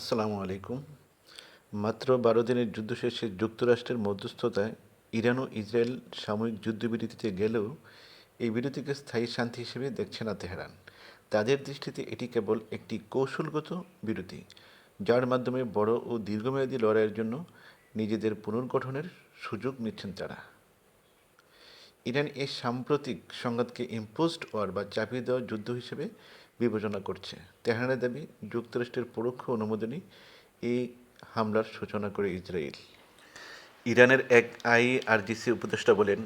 আসসালামু আলাইকুম। মাত্র বারো দিনের যুদ্ধ শেষে যুক্তরাষ্ট্রের মধ্যস্থতায় ইরান ও ইসরায়েল সাময়িক যুদ্ধবিরতিতে গেলেও এই বিরতিকে স্থায়ী শান্তি হিসেবে দেখছে না তেহরান। তাদের দৃষ্টিতে এটি কেবল একটি কৌশলগত বিরতি, যার মাধ্যমে বড় ও দীর্ঘমেয়াদী লড়াইয়ের জন্য নিজেদের পুনর্গঠনের সুযোগ নিচ্ছেন তারা। ইরান এই সাম্প্রতিক সংঘাতকে ইম্পোজড ওয়ার বা চাপিয়ে দেওয়া যুদ্ধ হিসেবে বিবেচনা করছে। তেহরানের দাবি, যুক্তরাষ্ট্রের পরোক্ষ অনুমোদনই এই হামলার সূচনা করে ইসরায়েল। ইরানের এক আইআরজিসি উপদেষ্টা বলেন,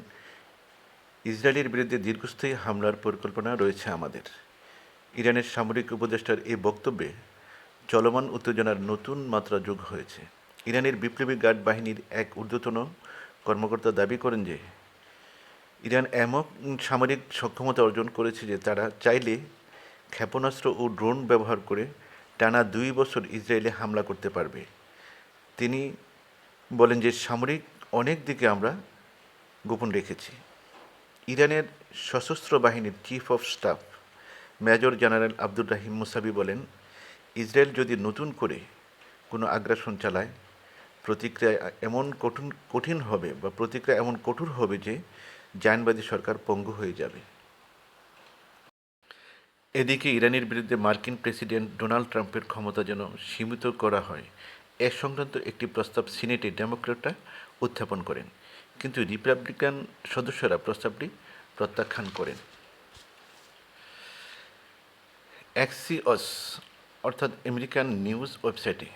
ইসরায়েলের বিরুদ্ধে দীর্ঘস্থায়ী হামলার পরিকল্পনা রয়েছে আমাদের। ইরানের সামরিক উপদেষ্টার এই বক্তব্যে চলমান উত্তেজনার নতুন মাত্রা যোগ হয়েছে। ইরানের বিপ্লবী গার্ড বাহিনীর এক ঊর্ধ্বতন কর্মকর্তা দাবি করেন যে, ইরান এমন সামরিক সক্ষমতা অর্জন করেছে যে তারা চাইলে ক্ষেপণাস্ত্র ও ড্রোন ব্যবহার করে টানা দুই বছর ইসরায়েলে হামলা করতে পারবে। তিনি বলেন যে সামরিক অনেক দিকে আমরা গোপন রেখেছি। ইরানের সশস্ত্র বাহিনীর chief of staff major general Abdur Rahim Mousavi বলেন, ইসরায়েল যদি নতুন করে কোনো আগ্রাসন চালায়, প্রতিক্রিয়া এমন কঠিন কঠিন হবে বা প্রতিক্রিয়া এমন কঠোর হবে যে জায়নবাদী সরকার পঙ্গু হয়ে যাবে। এদিকে ইরানের বিরুদ্ধে মার্কিন প্রেসিডেন্ট ডোনাল্ড ট্রাম্পের ক্ষমতা যেন সীমিত করা হয়, এ সংক্রান্ত একটি প্রস্তাব সিনেটে ডেমোক্রেটরা উত্থাপন করেন। কিন্তু রিপাবলিকান সদস্যরা প্রস্তাবটি প্রত্যাখ্যান করেন। অ্যাক্সিওস অর্থাৎ আমেরিকান নিউজ ওয়েবসাইটে,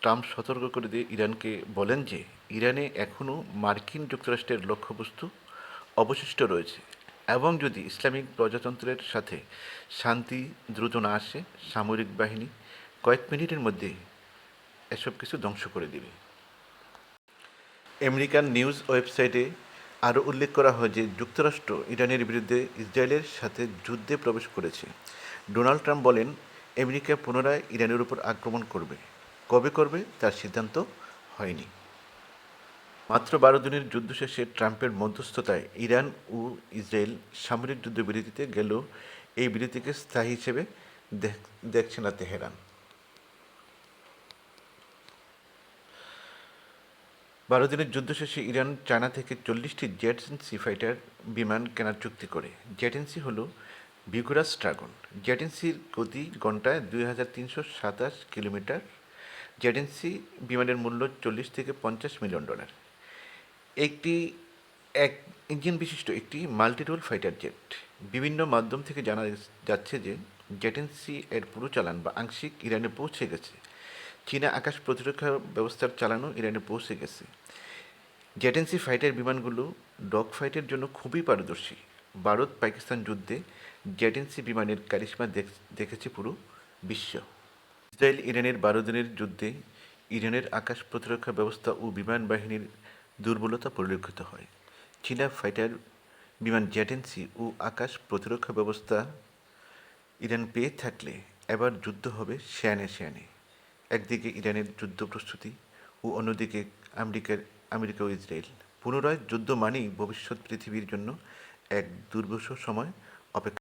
ট্রাম্প সতর্ক করে দিয়ে ইরানকে বলেন যে, ইরানে এখনও মার্কিন যুক্তরাষ্ট্রের লক্ষ্যবস্তু অবশিষ্ট রয়েছে। এবং যদি ইসলামিক প্রজাতন্ত্রের সাথে শান্তি দ্রুত না আসে, সামরিক বাহিনী কয়েক মিনিটের মধ্যে এসব কিছু ধ্বংস করে দেবে। আমেরিকান নিউজ ওয়েবসাইটে আরও উল্লেখ করা হয় যে যুক্তরাষ্ট্র ইরানের বিরুদ্ধে ইসরায়েলের সাথে যুদ্ধে প্রবেশ করেছে। ডোনাল্ড ট্রাম্প বলেন, আমেরিকা পুনরায় ইরানের উপর আক্রমণ করবে। কবে করবে তার সিদ্ধান্ত হয়নি। মাত্র বারো দিনের যুদ্ধ শেষে ট্রাম্পের মধ্যস্থতায় ইরান ও ইসরায়েল সামরিক যুদ্ধ বিরতিতে গেলেও এই বিরতিকে স্থায়ী হিসেবে দেখছে না তেহরান। বারো দিনের যুদ্ধ শেষে ইরান চায়না থেকে চল্লিশটি জেটসি ফাইটার বিমান কেনার চুক্তি করে। জেটেন্সি হল বিগুরাস ড্রাগন। জেটেন্সির গতি ঘন্টায় দুই হাজার তিনশো সাতাশ কিলোমিটার। জেটেন্সি বিমানের মূল্য চল্লিশ থেকে পঞ্চাশ মিলিয়ন ডলার। একটি, এক ইঞ্জিন বিশিষ্ট একটি মাল্টিরোল ফাইটার জেট বিভিন্ন মাধ্যম থেকে জানা যাচ্ছে যে জেটেন্সি এর পুরো চালান বা আংশিক ইরানে পৌঁছে গেছে। চীনা আকাশ প্রতিরক্ষা ব্যবস্থার চালানো ইরানে পৌঁছে গেছে। জেটেন্সি ফাইটার বিমানগুলো ডগ ফাইটের জন্য খুবই পারদর্শী। ভারত পাকিস্তান যুদ্ধে জেটেন্সি বিমানের কারিশ্মা দেখেছে পুরো বিশ্ব। ইসরায়েল ইরানের বারো দিনের যুদ্ধে ইরানের আকাশ প্রতিরক্ষা ব্যবস্থা ও বিমান বাহিনীর দুর্বলতা পরিলক্ষিত হয়। চীনা ফাইটার বিমান জেটেন্সি ও আকাশ প্রতিরক্ষা ব্যবস্থা ইরান পেয়ে থাকলে এবার যুদ্ধ হবে শেয়ানে শেয়ানে একদিকে ইরানের যুদ্ধ প্রস্তুতি ও অন্যদিকে আমেরিকার, আমেরিকা ও ইসরায়েল। পুনরায় যুদ্ধ মানেই ভবিষ্যৎ পৃথিবীর জন্য এক দুর্বশ সময় অপেক্ষা